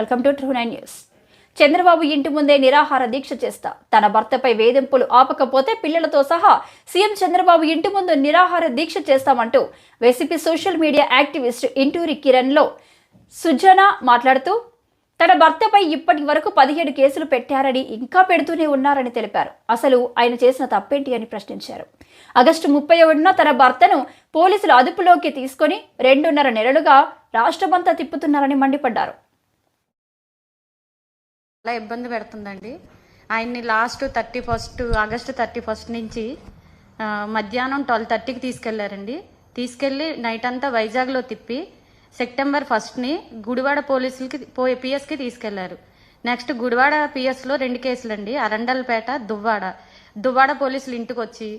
Welcome to true nine news. Chandrababu ఇంటి ముందే నిరాహార దీక్ష చేస్తా. తన భర్తపై వేధింపులు ఆపకపోతే పిల్లలతో సహా సీఎం చంద్రబాబు ఇంటి ముందు నిరాహార దీక్ష చేస్తామంటూ Y C P social media activist Inturi కిరణ్లో Sujana మాట్లాడుతూ తన భర్తపై ఇప్పటి వరకు పదిహేడు కేసులు పెట్టారని ఇంకా పెడుతూనే ఉన్నారని తెలిపారు. అసలు ఆయన చేసిన తప్పేంటి అని ప్రశ్నించారు. ఆగస్టు ముప్పై ఒకటిన తన భర్తను పోలీసులు అదుపులోకి తీసుకొని రెండున్నర నెలలుగా రాష్ట్రమంతా తిప్పుతున్నారని మండిపడ్డారు. చాలా ఇబ్బంది పెడుతుందండి. ఆయన్ని last thirty first August thirty first నుంచి మధ్యాహ్నం ట్వెల్వ్ థర్టీకి తీసుకెళ్ళారండి. తీసుకెళ్ళి నైట్ అంతా వైజాగ్లో తిప్పి సెప్టెంబర్ ఫస్ట్ని గుడివాడ పోలీసులకి పో పిఎస్కి తీసుకెళ్ళారు. నెక్స్ట్ గుడివాడ పిఎస్లో రెండు కేసులండి. అరండల్పేట దువ్వాడ. దువ్వాడ పోలీసులు ఇంటికి వచ్చి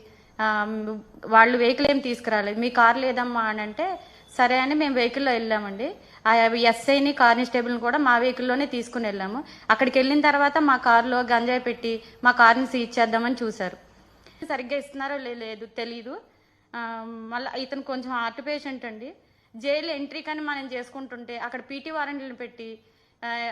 వాళ్ళు వెహికల్ ఏం తీసుకురాలేదు. మీ కార్ లేదమ్మా అని అంటే సరే అని మేము వెహికల్లో వెళ్ళామండి. ఆ ఎస్ఐని కానిస్టేబుల్ని కూడా మా వెహికల్లోనే తీసుకుని వెళ్ళాము. అక్కడికి వెళ్ళిన తర్వాత మా కారులో గంజాయి పెట్టి మా కార్ని సీజ్ చేద్దామని చూశారు. సరిగ్గా ఇస్తున్నారో లే- లేదు తెలీదు. మళ్ళీ ఇతను కొంచెం హార్ట్ పేషెంట్ అండి. జైలు ఎంట్రీ కానీ మనం చేసుకుంటుంటే అక్కడ పీటీ వారెంట్లను పెట్టి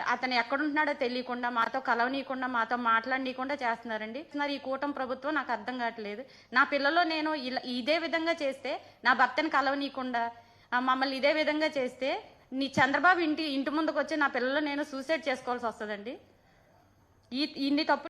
అతను ఎక్కడుంటున్నాడో తెలియకుండా మాతో కలవనీయకుండా మాతో మాట్లాడనీయకుండా చేస్తున్నారండి. మరి ఈ కూటమి ప్రభుత్వం నాకు అర్థం కావట్లేదు. నా పిల్లలో నేను ఇలా ఇదే విధంగా చేస్తే నా భర్తను కలవనీయకుండా మమ్మల్ని ఇదే విధంగా చేస్తే నీ చంద్రబాబు ఇంటి ఇంటి ముందుకు వచ్చి నా పిల్లలు నేను సూసైడ్ చేసుకోవాల్సి వస్తుందండి. ఈ ఇన్ని తప్పు